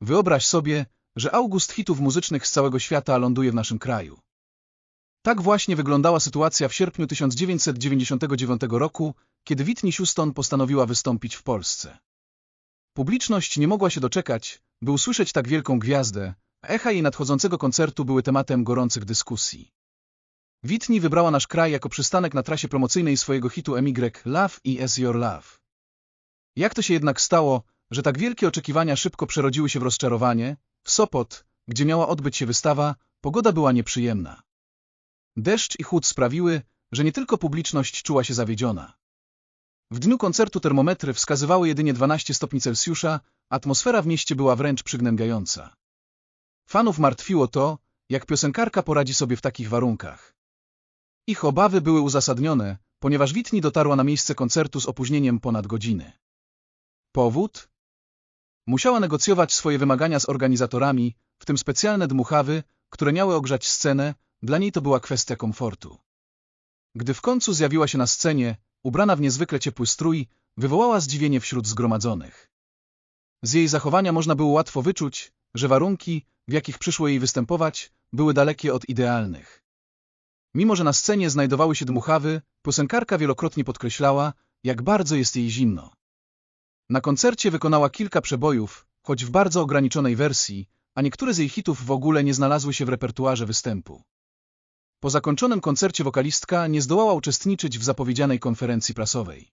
Wyobraź sobie, że August hitów muzycznych z całego świata ląduje w naszym kraju. Tak właśnie wyglądała sytuacja w sierpniu 1999 roku, kiedy Whitney Houston postanowiła wystąpić w Polsce. Publiczność nie mogła się doczekać, by usłyszeć tak wielką gwiazdę, echa jej nadchodzącego koncertu były tematem gorących dyskusji. Whitney wybrała nasz kraj jako przystanek na trasie promocyjnej swojego hitu MY Love i As Your Love. Jak to się jednak stało, że tak wielkie oczekiwania szybko przerodziły się w rozczarowanie? W Sopot, gdzie miała odbyć się wystawa, pogoda była nieprzyjemna. Deszcz i chłód sprawiły, że nie tylko publiczność czuła się zawiedziona. W dniu koncertu termometry wskazywały jedynie 12 stopni Celsjusza, atmosfera w mieście była wręcz przygnębiająca. Fanów martwiło to, jak piosenkarka poradzi sobie w takich warunkach. Ich obawy były uzasadnione, ponieważ Whitney dotarła na miejsce koncertu z opóźnieniem ponad godziny. Powód? Musiała negocjować swoje wymagania z organizatorami, w tym specjalne dmuchawy, które miały ogrzać scenę, dla niej to była kwestia komfortu. Gdy w końcu zjawiła się na scenie, ubrana w niezwykle ciepły strój, wywołała zdziwienie wśród zgromadzonych. Z jej zachowania można było łatwo wyczuć, że warunki, w jakich przyszło jej występować, były dalekie od idealnych. Mimo, że na scenie znajdowały się dmuchawy, piosenkarka wielokrotnie podkreślała, jak bardzo jest jej zimno. Na koncercie wykonała kilka przebojów, choć w bardzo ograniczonej wersji, a niektóre z jej hitów w ogóle nie znalazły się w repertuarze występu. Po zakończonym koncercie wokalistka nie zdołała uczestniczyć w zapowiedzianej konferencji prasowej.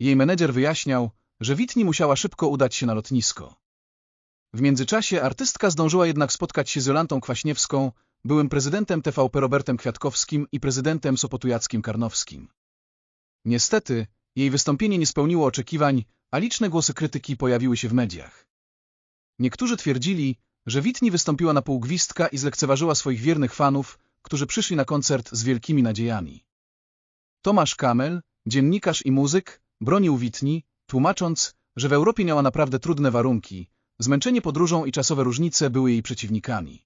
Jej menedżer wyjaśniał, że Whitney musiała szybko udać się na lotnisko. W międzyczasie artystka zdążyła jednak spotkać się z Jolantą Kwaśniewską, byłym prezydentem TVP Robertem Kwiatkowskim i prezydentem Sopotu Jackiem Karnowskim. Niestety, jej wystąpienie nie spełniło oczekiwań, a liczne głosy krytyki pojawiły się w mediach. Niektórzy twierdzili, że Whitney wystąpiła na półgwistka i zlekceważyła swoich wiernych fanów, którzy przyszli na koncert z wielkimi nadziejami. Tomasz Kamel, dziennikarz i muzyk, bronił Whitney, tłumacząc, że w Europie miała naprawdę trudne warunki, zmęczenie podróżą i czasowe różnice były jej przeciwnikami.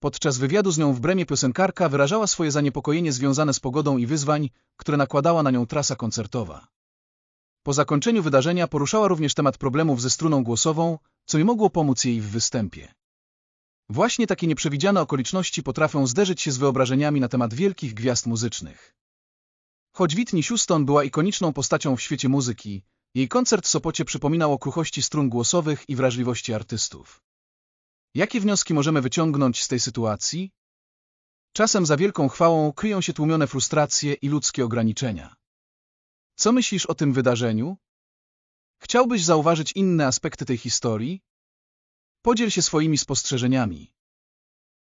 Podczas wywiadu z nią w Bremie piosenkarka wyrażała swoje zaniepokojenie związane z pogodą i wyzwań, które nakładała na nią trasa koncertowa. Po zakończeniu wydarzenia poruszała również temat problemów ze struną głosową, co nie mogło pomóc jej w występie. Właśnie takie nieprzewidziane okoliczności potrafią zderzyć się z wyobrażeniami na temat wielkich gwiazd muzycznych. Choć Whitney Houston była ikoniczną postacią w świecie muzyki, jej koncert w Sopocie przypominał o kruchości strun głosowych i wrażliwości artystów. Jakie wnioski możemy wyciągnąć z tej sytuacji? Czasem za wielką chwałą kryją się tłumione frustracje i ludzkie ograniczenia. Co myślisz o tym wydarzeniu? Chciałbyś zauważyć inne aspekty tej historii? Podziel się swoimi spostrzeżeniami.